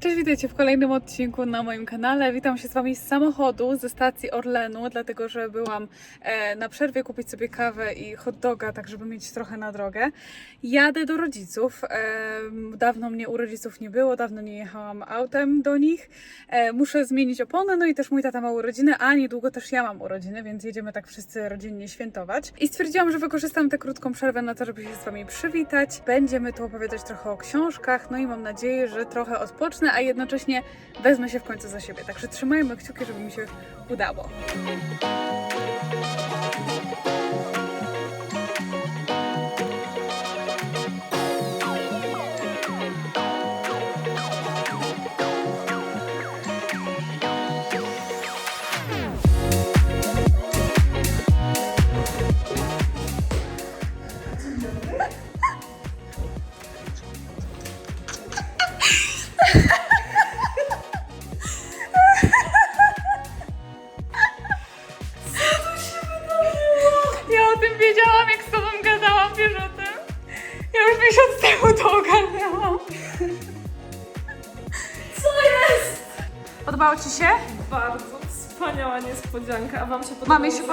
Cześć, witajcie w kolejnym odcinku na moim kanale. Witam się z Wami z samochodu, ze stacji Orlenu, dlatego że byłam e, na przerwie kupić sobie kawę i hot doga, tak żeby mieć trochę na drogę. Jadę do rodziców. E, dawno mnie u rodziców nie było, dawno nie jechałam autem do nich. E, muszę zmienić opony, no i też mój tata ma urodziny, a niedługo też ja mam urodziny, więc jedziemy tak wszyscy rodzinnie świętować. I stwierdziłam, że wykorzystam tę krótką przerwę na to, żeby się z Wami przywitać. Będziemy tu opowiadać trochę o książkach, no i mam nadzieję, że trochę odpocznę, a jednocześnie wezmę się w końcu za siebie. Także trzymajmy kciuki, żeby mi się udało.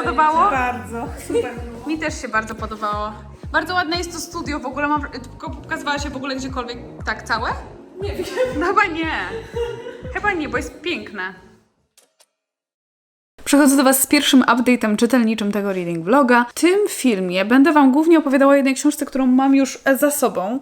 Podobało? Bardzo. Super. Mi też się bardzo podobało. Bardzo ładne jest to studio w ogóle. Mam, pokazywała się w ogóle gdziekolwiek tak całe? Nie wiem. No chyba nie. Chyba nie, bo jest piękne. Przechodzę do Was z pierwszym update'em czytelniczym tego reading vloga. W tym filmie będę Wam głównie opowiadała o jednej książce, którą mam już za sobą.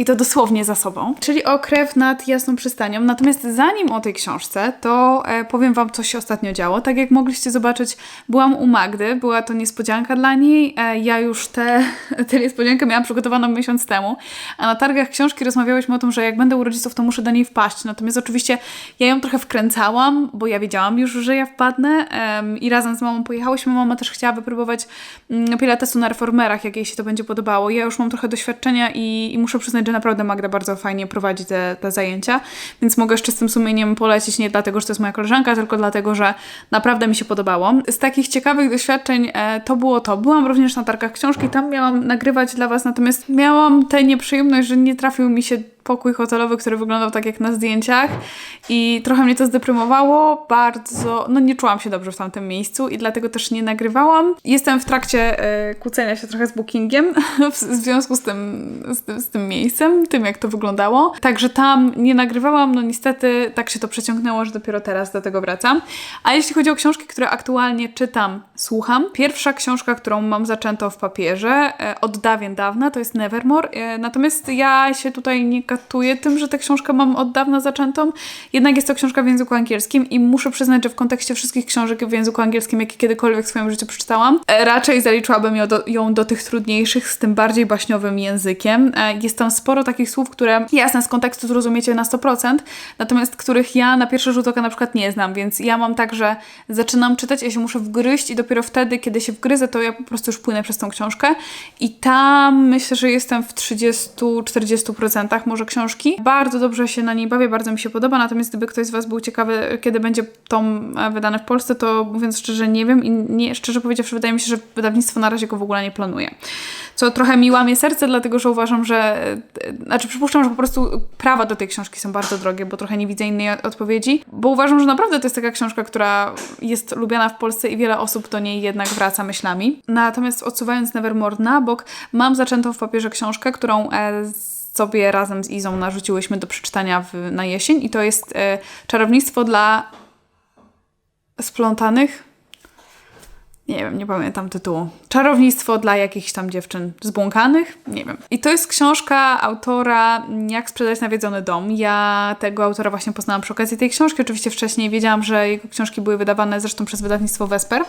I to dosłownie za sobą, czyli o krew nad jasną przystanią. Natomiast zanim o tej książce, to e, powiem Wam, co się ostatnio działo. Tak jak mogliście zobaczyć, byłam u Magdy, była to niespodzianka dla niej. E, ja już tę te, tę niespodziankę miałam przygotowaną miesiąc temu, a na targach książki rozmawiałyśmy o tym, że jak będę u rodziców, to muszę do niej wpaść. Natomiast oczywiście ja ją trochę wkręcałam, bo ja wiedziałam już, że ja wpadnę em, i razem z mamą pojechałyśmy. Mama też chciała wypróbować mm, pilatesu na reformerach, jak jej się to będzie podobało. Ja już mam trochę doświadczenia i, i muszę przyznać, że naprawdę Magda bardzo fajnie prowadzi te, te zajęcia, więc mogę z czystym sumieniem polecić nie dlatego, że to jest moja koleżanka, tylko dlatego, że naprawdę mi się podobało. Z takich ciekawych doświadczeń e, to było to. Byłam również na targach książki, tam miałam nagrywać dla Was, natomiast miałam tę nieprzyjemność, że nie trafił mi się pokój hotelowy, który wyglądał tak jak na zdjęciach i trochę mnie to zdeprymowało, bardzo, no nie czułam się dobrze w tamtym miejscu i dlatego też nie nagrywałam. Jestem w trakcie e, kłócenia się trochę z bookingiem w, związku z tym, z, z tym miejscem, tym jak to wyglądało. Także tam nie nagrywałam, no niestety tak się to przeciągnęło, że dopiero teraz do tego wracam. A jeśli chodzi o książki, które aktualnie czytam, słucham. Pierwsza książka, którą mam zaczęto w papierze e, od dawien dawna, to jest Nevermore. E, natomiast ja się tutaj nie tym, że tę książkę mam od dawna zaczętą. Jednak jest to książka w języku angielskim i muszę przyznać, że w kontekście wszystkich książek w języku angielskim, jakie kiedykolwiek w swoim życiu przeczytałam, e, raczej zaliczyłabym ją do, ją do tych trudniejszych, z tym bardziej baśniowym językiem. E, Jest tam sporo takich słów, które jasne z kontekstu zrozumiecie na 100%, natomiast których ja na pierwszy rzut oka na przykład nie znam, więc ja mam tak, że zaczynam czytać, ja się muszę wgryźć i dopiero wtedy, kiedy się wgryzę, to ja po prostu już płynę przez tą książkę i tam myślę, że jestem w 30-40% może książki. Bardzo dobrze się na niej bawię, bardzo mi się podoba, natomiast gdyby ktoś z Was był ciekawy, kiedy będzie tom e, wydany w Polsce, to mówiąc szczerze nie wiem i nie, szczerze powiedziawszy wydaje mi się, że wydawnictwo na razie go w ogóle nie planuje. Co trochę mi łamie serce, dlatego że uważam, że e, znaczy przypuszczam, że po prostu prawa do tej książki są bardzo drogie, bo trochę nie widzę innej odpowiedzi, bo uważam, że naprawdę to jest taka książka, która jest lubiana w Polsce i wiele osób do niej jednak wraca myślami. Natomiast odsuwając Nevermore na bok, mam zaczętą w papierze książkę, którą e, sobie razem z Izą narzuciłyśmy do przeczytania w, na jesień i to jest e, Czarownictwo dla splątanych. Nie wiem, nie pamiętam tytułu. Czarownictwo dla jakichś tam dziewczyn zbłąkanych? Nie wiem. I to jest książka autora Jak sprzedać nawiedzony dom. Ja tego autora właśnie poznałam przy okazji tej książki. Oczywiście wcześniej wiedziałam, że jego książki były wydawane zresztą przez wydawnictwo Vesper.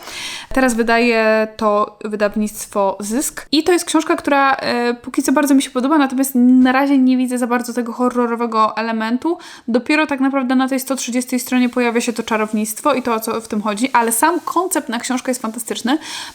Teraz wydaje to wydawnictwo Zysk. I to jest książka, która e, póki co bardzo mi się podoba, natomiast na razie nie widzę za bardzo tego horrorowego elementu. Dopiero tak naprawdę na tej 130 stronie pojawia się to czarownictwo i to o co w tym chodzi, ale sam koncept na książkę jest fantastyczny,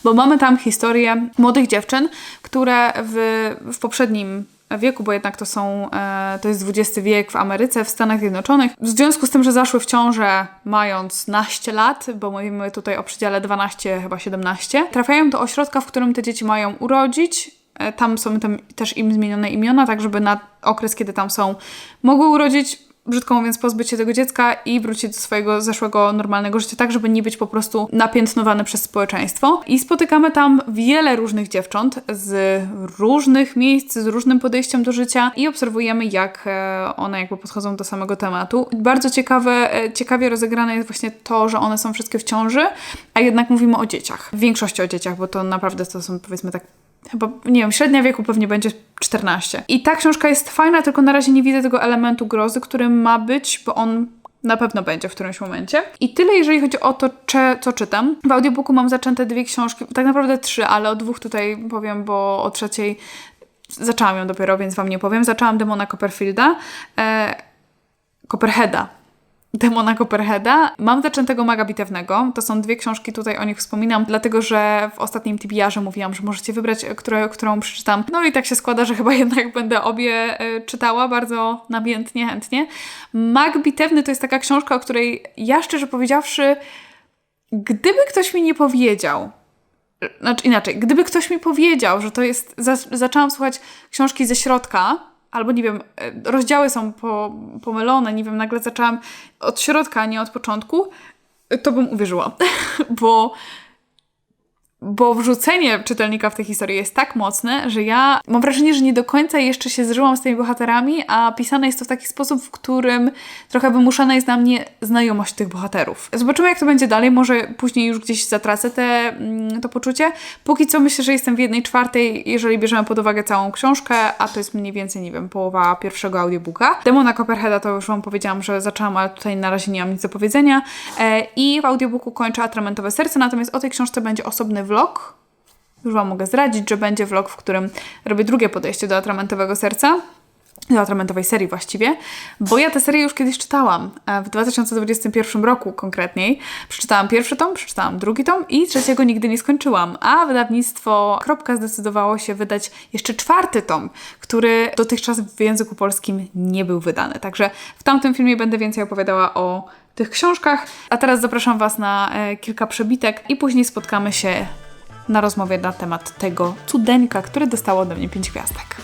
bo mamy tam historię młodych dziewczyn, które w, w poprzednim wieku, bo jednak to są, e, to jest XX wiek w Ameryce, w Stanach Zjednoczonych. W związku z tym, że zaszły w ciążę mając naście lat, bo mówimy tutaj o przedziale 12, chyba 17, trafiają do ośrodka, w którym te dzieci mają urodzić. E, Tam są tam też im zmienione imiona, tak żeby na okres, kiedy tam są, mogły urodzić brzydko mówiąc, pozbyć się tego dziecka i wrócić do swojego zeszłego normalnego życia, tak, żeby nie być po prostu napiętnowany przez społeczeństwo. I spotykamy tam wiele różnych dziewcząt z różnych miejsc, z różnym podejściem do życia i obserwujemy, jak e, one jakby podchodzą do samego tematu. Bardzo ciekawe, e, ciekawie rozegrane jest właśnie to, że one są wszystkie w ciąży, a jednak mówimy o dzieciach. W większości o dzieciach, bo to naprawdę to są powiedzmy tak chyba, nie wiem, średnia wieku pewnie będzie 14. I ta książka jest fajna, tylko na razie nie widzę tego elementu grozy, który ma być, bo on na pewno będzie w którymś momencie. I tyle, jeżeli chodzi o to, cze, co czytam. W audiobooku mam zaczęte dwie książki, tak naprawdę trzy, ale o dwóch tutaj powiem, bo o trzeciej zaczęłam ją dopiero, więc wam nie powiem. Zaczęłam Demona Copperfielda. E, Copperheada, Demona Copperheada. Mam zaczętego Maga Bitewnego. To są dwie książki, tutaj o nich wspominam, dlatego że w ostatnim TBR-ze mówiłam, że możecie wybrać, które, którą przeczytam. No i tak się składa, że chyba jednak będę obie y, czytała bardzo namiętnie, chętnie. Mag Bitewny to jest taka książka, o której ja szczerze powiedziawszy, gdyby ktoś mi nie powiedział, znaczy inaczej, gdyby ktoś mi powiedział, że to jest, za, zaczęłam słuchać książki ze środka, albo nie wiem, e, rozdziały są po, pomylone, nie wiem, nagle zaczęłam od środka, a nie od początku, to bym uwierzyła, bo bo wrzucenie czytelnika w tę historię jest tak mocne, że ja mam wrażenie, że nie do końca jeszcze się zżyłam z tymi bohaterami, a pisane jest to w taki sposób, w którym trochę wymuszana jest na mnie znajomość tych bohaterów. Zobaczymy, jak to będzie dalej. Może później już gdzieś zatracę te, mm, to poczucie. Póki co myślę, że jestem w jednej czwartej, jeżeli bierzemy pod uwagę całą książkę, a to jest mniej więcej, nie wiem, połowa pierwszego audiobooka. Demona Copperheada to już Wam powiedziałam, że zaczęłam, ale tutaj na razie nie mam nic do powiedzenia. E, I w audiobooku kończę Atramentowe Serce, natomiast o tej książce będzie osobny vlog. Już Wam mogę zdradzić, że będzie vlog, w którym robię drugie podejście do Atramentowego Serca. Atramentowej serii właściwie, bo ja tę serię już kiedyś czytałam, e, w 2021 roku konkretniej. Przeczytałam pierwszy tom, przeczytałam drugi tom i trzeciego nigdy nie skończyłam, a wydawnictwo Kropka zdecydowało się wydać jeszcze czwarty tom, który dotychczas w języku polskim nie był wydany. Także w tamtym filmie będę więcej opowiadała o tych książkach, a teraz zapraszam Was na e, kilka przebitek i później spotkamy się na rozmowie na temat tego cudeńka, który dostało ode mnie 5 gwiazdek.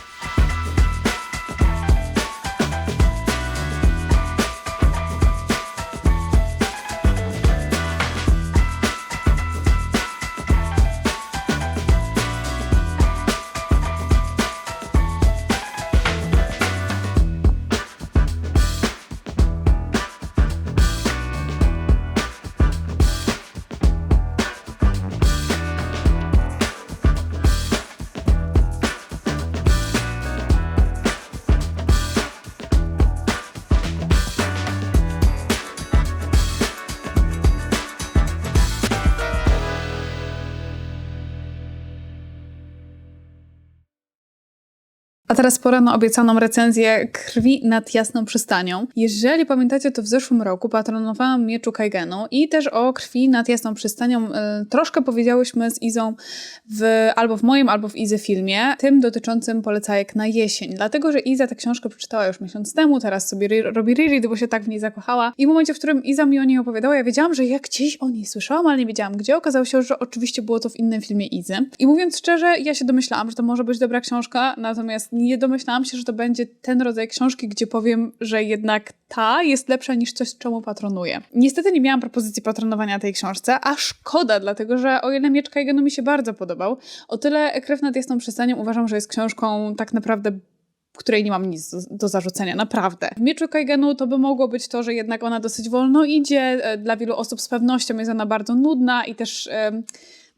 Teraz pora na obiecaną recenzję Krwi nad Jasną Przystanią. Jeżeli pamiętacie, to w zeszłym roku patronowałam Mieczu Kaigenu i też o Krwi nad Jasną Przystanią y, troszkę powiedziałyśmy z Izą w, albo w moim, albo w Izy filmie, tym dotyczącym polecajek na jesień. Dlatego, że Iza tę książkę przeczytała już miesiąc temu, teraz sobie re robi reread, bo się tak w niej zakochała. I w momencie, w którym Iza mi o niej opowiadała, ja wiedziałam, że ja gdzieś o niej słyszałam, ale nie wiedziałam gdzie. Okazało się, że oczywiście było to w innym filmie Izy. I mówiąc szczerze, ja się domyślałam, że to może być dobra książka, natomiast nie domyślałam się, że to będzie ten rodzaj książki, gdzie powiem, że jednak ta jest lepsza niż coś, czemu patronuję. Niestety nie miałam propozycji patronowania tej książce, a szkoda, dlatego że o ile Miecz Kaigenu mi się bardzo podobał, o tyle Krew nad Jasną Przystanią uważam, że jest książką tak naprawdę której nie mam nic do, do zarzucenia, naprawdę. W Mieczu Kaigenu to by mogło być to, że jednak ona dosyć wolno idzie, e, dla wielu osób z pewnością jest ona bardzo nudna i też... Yy,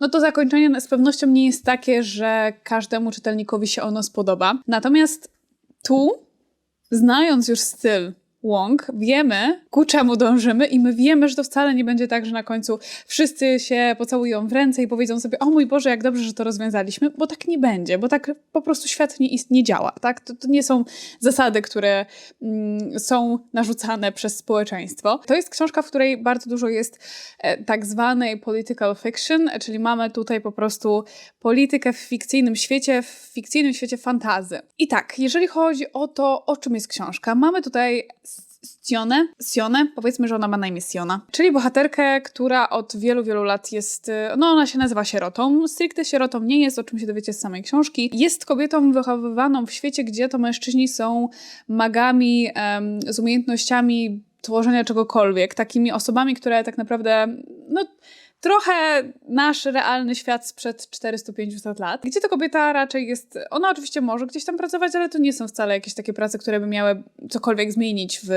no to zakończenie z pewnością nie jest takie, że każdemu czytelnikowi się ono spodoba. Natomiast tu, znając już styl Wong, wiemy, ku czemu dążymy i my wiemy, że to wcale nie będzie tak, że na końcu wszyscy się pocałują w ręce i powiedzą sobie, o mój Boże, jak dobrze, że to rozwiązaliśmy, bo tak nie będzie, bo tak po prostu świat nie, nie działa, tak? To, to nie są zasady, które mm, są narzucane przez społeczeństwo. To jest książka, w której bardzo dużo jest e, tak zwanej political fiction, czyli mamy tutaj po prostu politykę w fikcyjnym świecie, w fikcyjnym świecie fantazy. I tak, jeżeli chodzi o to, o czym jest książka, mamy tutaj Sionę, Sionę, powiedzmy, że ona ma na imię Siona, czyli bohaterkę, która od wielu, wielu lat jest, y, no ona się nazywa sierotą, stricte sierotą nie jest, o czym się dowiecie z samej książki. Jest kobietą wychowywaną w świecie, gdzie to mężczyźni są magami em, z umiejętnościami tworzenia czegokolwiek, takimi osobami, które tak naprawdę, no trochę nasz realny świat sprzed 400-500 lat, gdzie to kobieta raczej jest, ona oczywiście może gdzieś tam pracować, ale to nie są wcale jakieś takie prace, które by miały cokolwiek zmienić w,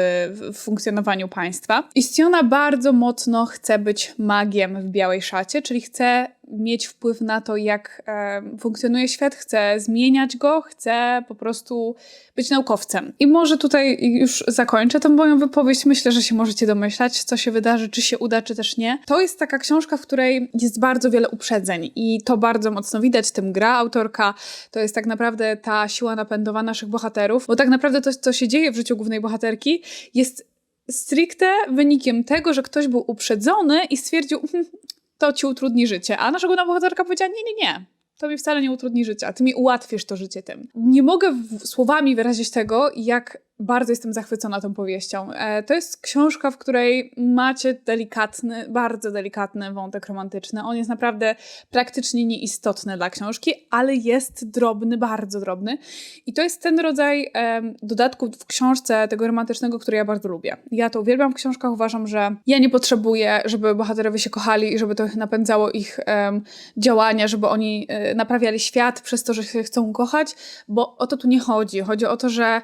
w funkcjonowaniu państwa. I Stiona bardzo mocno chce być magiem w białej szacie, czyli chce mieć wpływ na to, jak e, funkcjonuje świat, chce zmieniać go, chce po prostu być naukowcem. I może tutaj już zakończę tę moją wypowiedź. Myślę, że się możecie domyślać, co się wydarzy, czy się uda, czy też nie. To jest taka książka, w której jest bardzo wiele uprzedzeń i to bardzo mocno widać, tym gra autorka. To jest tak naprawdę ta siła napędowa naszych bohaterów, bo tak naprawdę to, co się dzieje w życiu głównej bohaterki, jest stricte wynikiem tego, że ktoś był uprzedzony i stwierdził, "Hmm, to ci utrudni życie. A nasza główna bohaterka powiedziała, nie, nie, nie. To mi wcale nie utrudni życia, ty mi ułatwisz to życie tym. Nie mogę słowami wyrazić tego, jak bardzo jestem zachwycona tą powieścią. E, to jest książka, w której macie delikatny, bardzo delikatny wątek romantyczny. On jest naprawdę praktycznie nieistotny dla książki, ale jest drobny, bardzo drobny. I to jest ten rodzaj em, dodatku w książce tego romantycznego, który ja bardzo lubię. Ja to uwielbiam w książkach, uważam, że ja nie potrzebuję, żeby bohaterowie się kochali i żeby to napędzało ich em, działania, żeby oni e, naprawiali świat przez to, że się chcą kochać, bo o to tu nie chodzi. Chodzi o to, że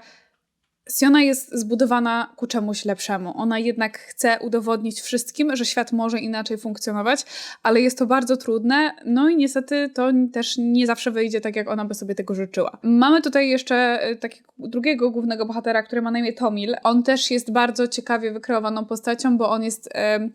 Siona jest zbudowana ku czemuś lepszemu. Ona jednak chce udowodnić wszystkim, że świat może inaczej funkcjonować, ale jest to bardzo trudne, no i niestety to też nie zawsze wyjdzie tak, jak ona by sobie tego życzyła. Mamy tutaj jeszcze e, takiego drugiego głównego bohatera, który ma na imię Tomil. On też jest bardzo ciekawie wykreowaną postacią, bo on jest... em,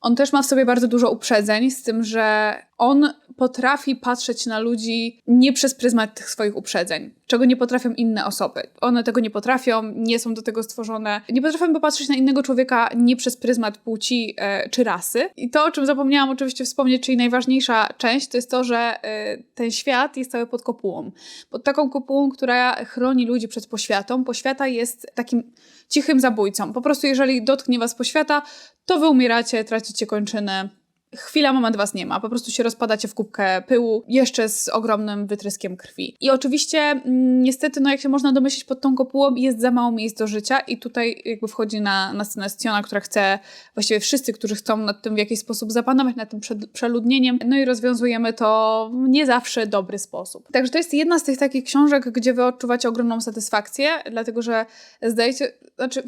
on też ma w sobie bardzo dużo uprzedzeń, z tym, że on potrafi patrzeć na ludzi nie przez pryzmat tych swoich uprzedzeń, czego nie potrafią inne osoby. One tego nie potrafią, nie są do tego stworzone. Nie potrafią popatrzeć na innego człowieka nie przez pryzmat płci e, czy rasy. I to, o czym zapomniałam oczywiście wspomnieć, czyli najważniejsza część, to jest to, że e, ten świat jest cały pod kopułą. Pod taką kopułą, która chroni ludzi przed poświatą. Poświata jest takim cichym zabójcą. Po prostu jeżeli dotknie was poświata, to wy umieracie, tracicie kończyny. Chwila, moment was nie ma. Po prostu się rozpadacie w kubkę pyłu, jeszcze z ogromnym wytryskiem krwi. I oczywiście, mm, niestety, no jak się można domyślić, pod tą kopułą jest za mało miejsc do życia i tutaj jakby wchodzi na, na scenę Stiona, która chce, właściwie wszyscy, którzy chcą nad tym w jakiś sposób zapanować, nad tym przeludnieniem, no i rozwiązujemy to w nie zawsze dobry sposób. Także to jest jedna z tych takich książek, gdzie wy odczuwacie ogromną satysfakcję, dlatego że zdajecie, znaczy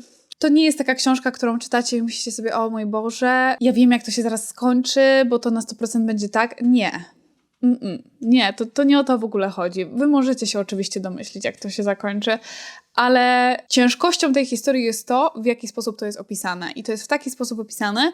to nie jest taka książka, którą czytacie i myślicie sobie, o mój Boże, ja wiem, jak to się zaraz skończy, bo to na 100% będzie tak. Nie. Mm-mm. Nie, to, to nie o to w ogóle chodzi. Wy możecie się oczywiście domyślić, jak to się zakończy, ale ciężkością tej historii jest to, w jaki sposób to jest opisane. I to jest w taki sposób opisane,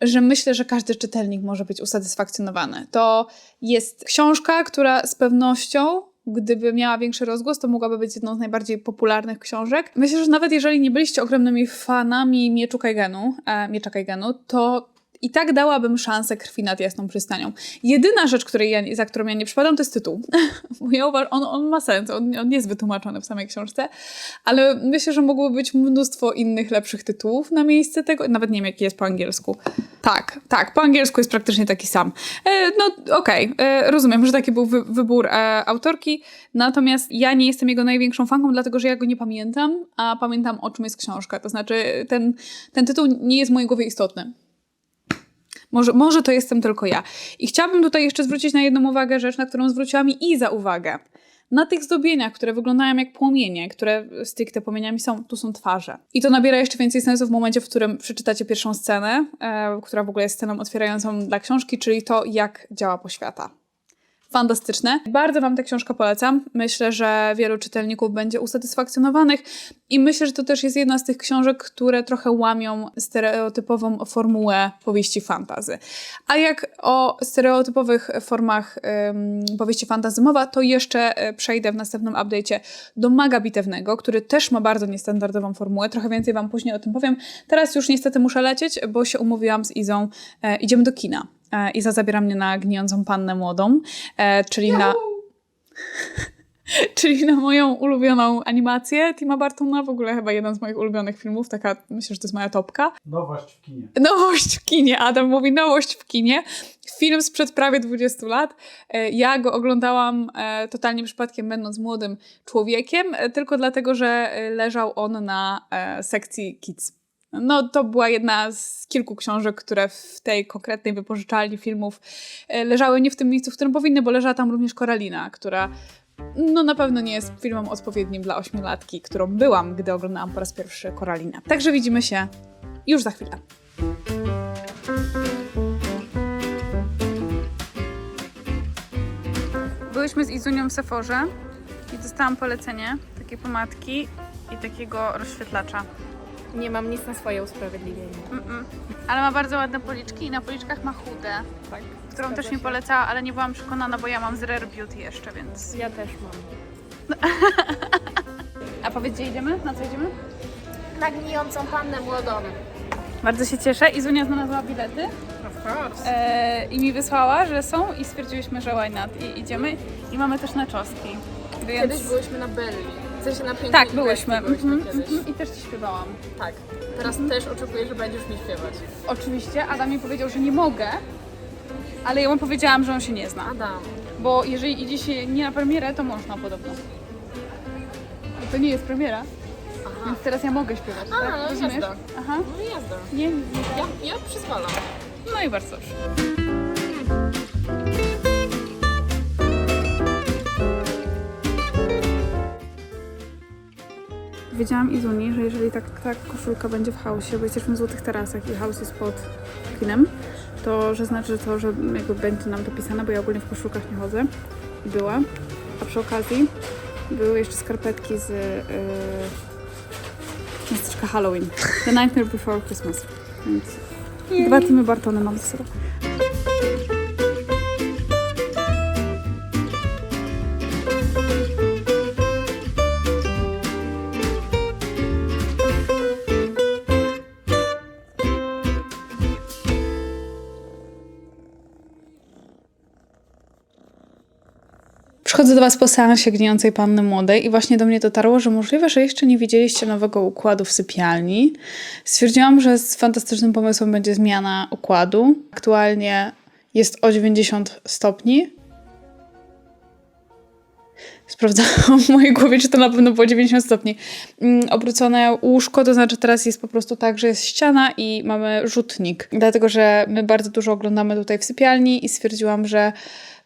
że myślę, że każdy czytelnik może być usatysfakcjonowany. To jest książka, która z pewnością, gdyby miała większy rozgłos, to mogłaby być jedną z najbardziej popularnych książek. Myślę, że nawet jeżeli nie byliście ogromnymi fanami Mieczu Kaigenu, e, Miecza Kaigenu, to i tak dałabym szansę krwi nad jasną przystanią. Jedyna rzecz, której ja, za którą ja nie przypadam, to jest tytuł. Bo ja uważam, on, on ma sens, on, on jest wytłumaczony w samej książce, ale myślę, że mogłoby być mnóstwo innych lepszych tytułów na miejsce tego. Nawet nie wiem, jaki jest po angielsku. Tak, tak, po angielsku jest praktycznie taki sam. E, no okej, e, rozumiem, że taki był wy, wybór e, autorki, natomiast ja nie jestem jego największą fanką, dlatego że ja go nie pamiętam, a pamiętam o czym jest książka. To znaczy ten, ten tytuł nie jest w mojej głowie istotny. Może, może to jestem tylko ja. I chciałabym tutaj jeszcze zwrócić na jedną uwagę rzecz, na którą zwróciła mi Iza uwagę. Na tych zdobieniach, które wyglądają jak płomienie, które stricte płomieniami są, tu są twarze. I to nabiera jeszcze więcej sensu w momencie, w którym przeczytacie pierwszą scenę, e, która w ogóle jest sceną otwierającą dla książki, czyli to, jak działa poświata. Fantastyczne. Bardzo Wam tę książkę polecam. Myślę, że wielu czytelników będzie usatysfakcjonowanych i myślę, że to też jest jedna z tych książek, które trochę łamią stereotypową formułę powieści fantazy. A jak o stereotypowych formach ym, powieści fantazy mowa, to jeszcze e, przejdę w następnym update'cie do maga bitewnego, który też ma bardzo niestandardową formułę. Trochę więcej Wam później o tym powiem. Teraz już niestety muszę lecieć, bo się umówiłam z Izą. E, idziemy do kina. E, Iza zabiera mnie na gnijącą pannę młodą, e, czyli na... Czyli na moją ulubioną animację Tima Bartona, w ogóle chyba jeden z moich ulubionych filmów, taka, myślę, że to jest moja topka. Nowość w kinie. Nowość w kinie, Adam mówi nowość w kinie. Film sprzed prawie 20 lat. E, Ja go oglądałam e, totalnie przypadkiem, będąc młodym człowiekiem, e, tylko dlatego, że leżał on na sekcji Kids. No, to była jedna z kilku książek, które w tej konkretnej wypożyczalni filmów e, leżały nie w tym miejscu, w którym powinny, bo leżała tam również Koralina, która no na pewno nie jest filmem odpowiednim dla ośmiolatki, którą byłam, gdy oglądałam po raz pierwszy Koralinę. Także widzimy się już za chwilę. Byłyśmy z Izunią w Seforze i dostałam polecenie takiej pomadki i takiego rozświetlacza. Nie mam nic na swoje usprawiedliwienie. Mm-mm. Ale ma bardzo ładne policzki i na policzkach ma chude, Tak. którą też mi się. polecała, ale nie byłam przekonana, bo ja mam z Rare Beauty jeszcze, więc... Ja też mam. A powiedz, gdzie idziemy? Na co idziemy? Na gnijącą pannę młodą. Bardzo się cieszę. Izunia znalazła bilety Of course. e, i mi wysłała, że są i stwierdziłyśmy, że why not. I idziemy i mamy też na czosnki. Więc... Kiedyś byłyśmy na Belli. W sensie na pięknej Tak, byłyśmy. Mhm, kiedyś. mhm. I też ci śpiewałam. Tak. Teraz też oczekuję, że będziesz mi śpiewać. Oczywiście Adam mi powiedział, że nie mogę, ale ja mu powiedziałam, że on się nie zna. Adam. Bo jeżeli idzie się nie na premierę, to można podobno. I to nie jest premiera, Aha. więc teraz ja mogę śpiewać. A, tak? no Rozumiesz? jazda. Aha. No jazda. Nie, nie. Ja, ja przyzwalam. No i bardzo dobrze. Wiedziałam Izuni, że jeżeli tak, ta koszulka będzie w chaosie, bo jesteśmy w Złotych Tarasach i chaos jest pod kinem, to że znaczy to, że jakby będzie nam dopisane, bo ja ogólnie w koszulkach nie chodzę. I była. A przy okazji były jeszcze skarpetki z yy, miasteczka Halloween. The Nightmare Before Christmas. Więc dwa teamy Bartony mam ze sobą. Przychodzę do Was po seansie Gnijącej Panny Młodej i właśnie do mnie dotarło, że możliwe, że jeszcze nie widzieliście nowego układu w sypialni. Stwierdziłam, że z fantastycznym pomysłem będzie zmiana układu. Aktualnie jest o 90 stopni. Sprawdzałam w mojej głowie, czy to na pewno było 90 stopni. Mm, obrócone łóżko, to znaczy teraz jest po prostu tak, że jest ściana i mamy rzutnik. Dlatego, że my bardzo dużo oglądamy tutaj w sypialni i stwierdziłam, że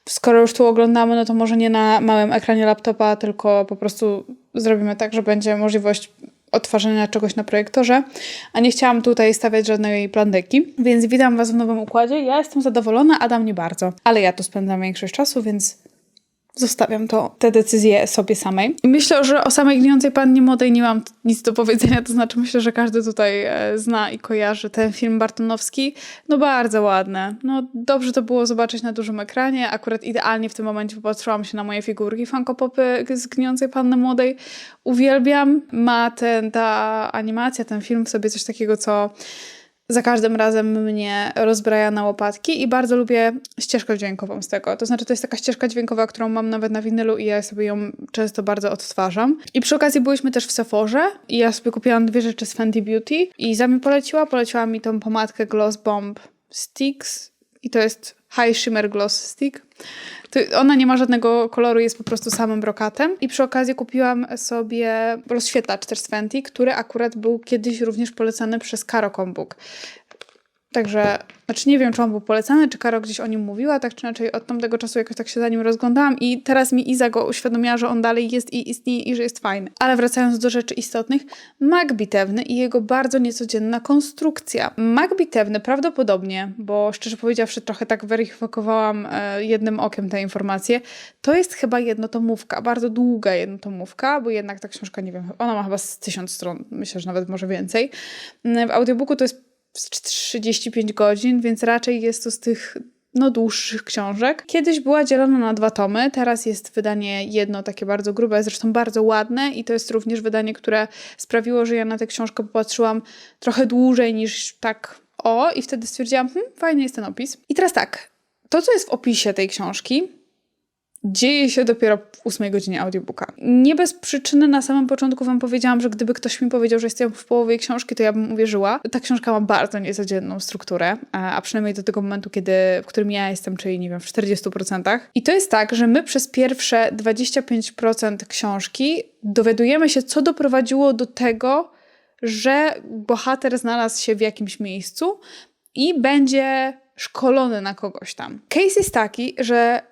skoro już tu oglądamy, no to może nie na małym ekranie laptopa, tylko po prostu zrobimy tak, że będzie możliwość odtwarzania czegoś na projektorze, a nie chciałam tutaj stawiać żadnej plandeki, więc witam Was w nowym układzie. Ja jestem zadowolona, Adam nie bardzo, ale ja tu spędzam większość czasu, więc Zostawiam to, te decyzje sobie samej. I myślę, że o samej gnijącej pannie młodej nie mam nic do powiedzenia, to znaczy myślę, że każdy tutaj e, zna i kojarzy ten film bartonowski. No bardzo ładne. No dobrze to było zobaczyć na dużym ekranie. Akurat idealnie w tym momencie popatrzyłam się na moje figurki Funko Popy z gnijącej panny młodej. Uwielbiam. Ma ten, ta animacja, ten film w sobie coś takiego, co za każdym razem mnie rozbraja na łopatki i bardzo lubię ścieżkę dźwiękową z tego. To znaczy, to jest taka ścieżka dźwiękowa, którą mam nawet na winylu i ja sobie ją często bardzo odtwarzam. I przy okazji byliśmy też w Sephorze i ja sobie kupiłam dwie rzeczy z Fenty Beauty i za mi poleciła, poleciła mi tą pomadkę Gloss Bomb Sticks i to jest High Shimmer Gloss Stick. Ona nie ma żadnego koloru, jest po prostu samym brokatem. I przy okazji kupiłam sobie rozświetlacz też z Fenty, który akurat był kiedyś również polecany przez Karo Kombuk. Także, znaczy nie wiem, czy on był polecany, czy Karo gdzieś o nim mówiła, tak czy inaczej od tamtego czasu jakoś tak się za nim rozglądałam i teraz mi Iza go uświadomiła, że on dalej jest i istnieje i że jest fajny. Ale wracając do rzeczy istotnych, mak bitewny i jego bardzo niecodzienna konstrukcja. Mak bitewny prawdopodobnie, bo szczerze powiedziawszy trochę tak weryfikowałam e, jednym okiem te informacje, to jest chyba jednotomówka, bardzo długa jednotomówka, bo jednak ta książka, nie wiem, ona ma chyba z tysiąc stron, myślę, że nawet może więcej. Mm, W audiobooku to jest 35 godzin, więc raczej jest to z tych no, dłuższych książek. Kiedyś była dzielona na dwa tomy, teraz jest wydanie jedno takie bardzo grube, zresztą bardzo ładne i to jest również wydanie, które sprawiło, że ja na tę książkę popatrzyłam trochę dłużej niż tak o i wtedy stwierdziłam, hm, fajny jest ten opis. I teraz tak, to co jest w opisie tej książki dzieje się dopiero w ósmej godzinie audiobooka. Nie bez przyczyny na samym początku wam powiedziałam, że gdyby ktoś mi powiedział, że jestem w połowie książki, to ja bym uwierzyła. Ta książka ma bardzo niecodzienną strukturę, a przynajmniej do tego momentu, kiedy, w którym ja jestem, czyli nie wiem, w 40%. I to jest tak, że my przez pierwsze 25% książki dowiadujemy się, co doprowadziło do tego, że bohater znalazł się w jakimś miejscu i będzie szkolony na kogoś tam. Case jest taki, że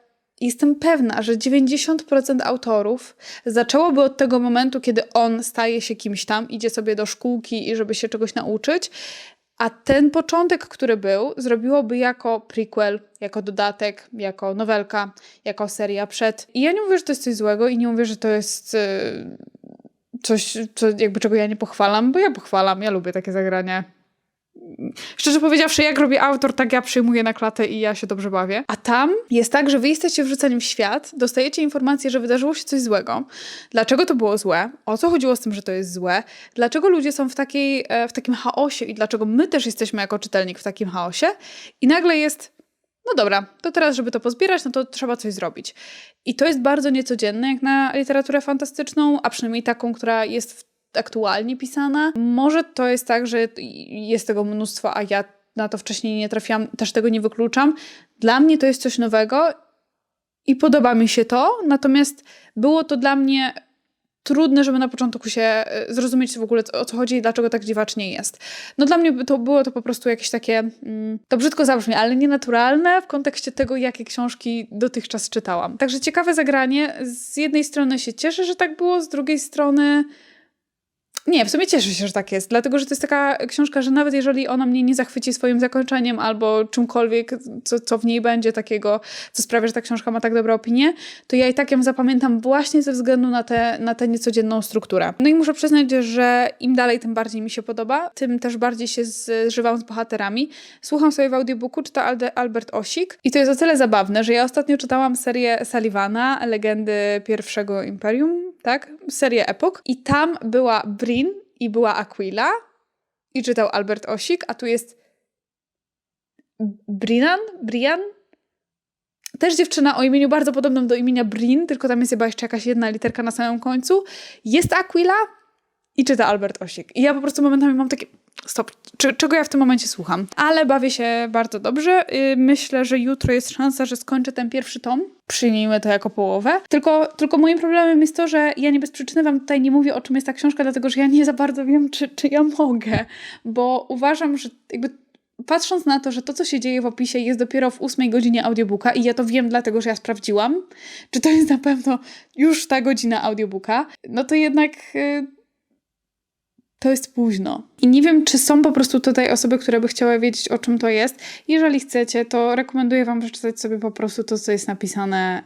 jestem pewna, że 90% autorów zaczęłoby od tego momentu, kiedy on staje się kimś tam, idzie sobie do szkółki i żeby się czegoś nauczyć, a ten początek, który był, zrobiłoby jako prequel, jako dodatek, jako nowelka, jako seria przed. I ja nie mówię, że to jest coś złego i nie mówię, że to jest yy, coś, co, jakby czego ja nie pochwalam, bo ja pochwalam, ja lubię takie zagrania. Szczerze powiedziawszy, jak robi autor, tak ja przyjmuję na klatę i ja się dobrze bawię. A tam jest tak, że wy jesteście wrzuceni w świat, dostajecie informację, że wydarzyło się coś złego. Dlaczego to było złe? O co chodziło z tym, że to jest złe? Dlaczego ludzie są w, takiej, e, w takim chaosie i dlaczego my też jesteśmy jako czytelnik w takim chaosie? I nagle jest no dobra, to teraz, żeby to pozbierać, no to trzeba coś zrobić. I to jest bardzo niecodzienne, jak na literaturę fantastyczną, a przynajmniej taką, która jest w- aktualnie pisana. Może to jest tak, że jest tego mnóstwo, a ja na to wcześniej nie trafiłam, też tego nie wykluczam. Dla mnie to jest coś nowego i podoba mi się to, natomiast było to dla mnie trudne, żeby na początku się e, zrozumieć w ogóle o co chodzi i dlaczego tak dziwacznie jest. No dla mnie to było to po prostu jakieś takie, mm, to brzydko zabrzmi, ale nienaturalne w kontekście tego, jakie książki dotychczas czytałam. Także ciekawe zagranie. Z jednej strony się cieszę, że tak było, z drugiej strony nie, w sumie cieszę się, że tak jest, dlatego że to jest taka książka, że nawet jeżeli ona mnie nie zachwyci swoim zakończeniem albo czymkolwiek, co, co w niej będzie takiego, co sprawia, że ta książka ma tak dobre opinie, to ja i tak ją zapamiętam właśnie ze względu na tę na niecodzienną strukturę. No i muszę przyznać, że im dalej, tym bardziej mi się podoba, tym też bardziej się zżywam z bohaterami. Słucham sobie w audiobooku, czyta Albert Osik i to jest o tyle zabawne, że ja ostatnio czytałam serię Sullivana, Legendy Pierwszego Imperium, tak? Serię epok i tam była Brin i była Aquila i czytał Albert Osik, a tu jest Brinan? Brian? Też dziewczyna o imieniu bardzo podobnym do imienia Brin, tylko tam jest chyba jeszcze jakaś jedna literka na samym końcu. Jest Aquila i czyta Albert Osik. I ja po prostu momentami mam takie, stop, czego ja w tym momencie słucham? Ale bawię się bardzo dobrze. Yy, Myślę, że jutro jest szansa, że skończę ten pierwszy tom. Przyjmijmy to jako połowę. Tylko, tylko moim problemem jest to, że ja nie bez przyczyny wam tutaj nie mówię, o czym jest ta książka, dlatego że ja nie za bardzo wiem, czy, czy ja mogę. Bo uważam, że jakby patrząc na to, że to, co się dzieje w opisie, jest dopiero w ósmej godzinie audiobooka i ja to wiem, dlatego że ja sprawdziłam, czy to jest na pewno już ta godzina audiobooka, no to jednak y, to jest późno. I nie wiem, czy są po prostu tutaj osoby, które by chciały wiedzieć, o czym to jest. Jeżeli chcecie, to rekomenduję Wam przeczytać sobie po prostu to, co jest napisane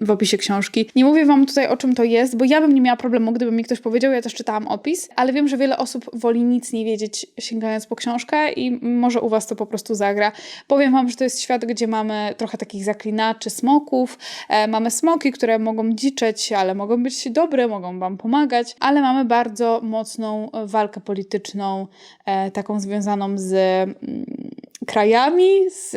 w opisie książki. Nie mówię Wam tutaj, o czym to jest, bo ja bym nie miała problemu, gdyby mi ktoś powiedział, ja też czytałam opis, ale wiem, że wiele osób woli nic nie wiedzieć, sięgając po książkę i może u Was to po prostu zagra. Powiem Wam, że to jest świat, gdzie mamy trochę takich zaklinaczy, smoków. E, mamy smoki, które mogą dziczeć, ale mogą być dobre, mogą Wam pomagać, ale mamy bardzo mocną walkę polityczną, e, taką związaną z mm, krajami, z,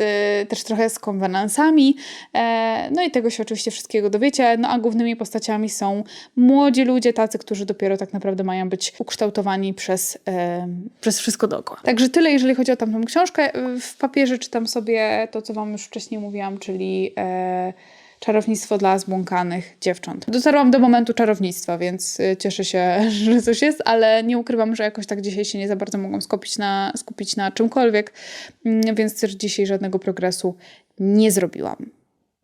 też trochę z konwenansami. E, no i tego się oczywiście wszystkiego dowiecie. No a głównymi postaciami są młodzi ludzie, tacy, którzy dopiero tak naprawdę mają być ukształtowani przez, e, przez wszystko dookoła. Także tyle, jeżeli chodzi o tamtą książkę. W papierze czytam sobie to, co Wam już wcześniej mówiłam, czyli e, Czarownictwo dla zbłąkanych dziewcząt. Dotarłam do momentu czarownictwa, więc y, cieszę się, że coś jest, ale nie ukrywam, że jakoś tak dzisiaj się nie za bardzo mogłam skupić na, skupić na czymkolwiek, mm, więc też dzisiaj żadnego progresu nie zrobiłam.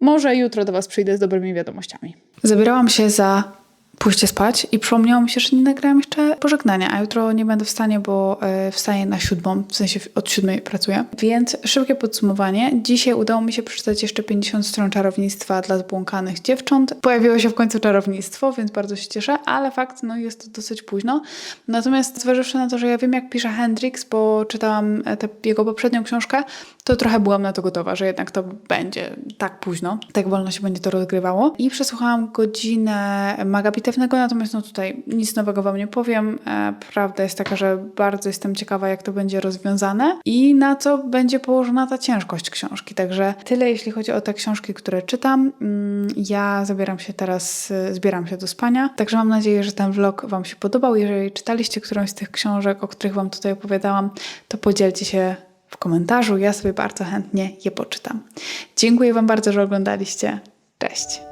Może jutro do Was przyjdę z dobrymi wiadomościami. Zabierałam się za pójście spać i przypomniało mi się, że nie nagrałam jeszcze pożegnania, a jutro nie będę w stanie, bo e, wstaję na siódmą, w sensie od siódmej pracuję. Więc szybkie podsumowanie. Dzisiaj udało mi się przeczytać jeszcze 50 stron czarownictwa dla zbłąkanych dziewcząt. Pojawiło się w końcu czarownictwo, więc bardzo się cieszę, ale fakt, no jest to dosyć późno. Natomiast zważywszy na to, że ja wiem jak pisze Hendrix, bo czytałam e, jego poprzednią książkę, to trochę byłam na to gotowa, że jednak to będzie tak późno, tak wolno się będzie to rozgrywało. I przesłuchałam godzinę Magabite pozytywnego, natomiast no tutaj nic nowego Wam nie powiem. E, prawda jest taka, że bardzo jestem ciekawa, jak to będzie rozwiązane i na co będzie położona ta ciężkość książki. Także tyle, jeśli chodzi o te książki, które czytam. Mm, Ja zabieram się teraz, e, zbieram się do spania, także mam nadzieję, że ten vlog Wam się podobał. Jeżeli czytaliście którąś z tych książek, o których Wam tutaj opowiadałam, to podzielcie się w komentarzu. Ja sobie bardzo chętnie je poczytam. Dziękuję Wam bardzo, że oglądaliście. Cześć!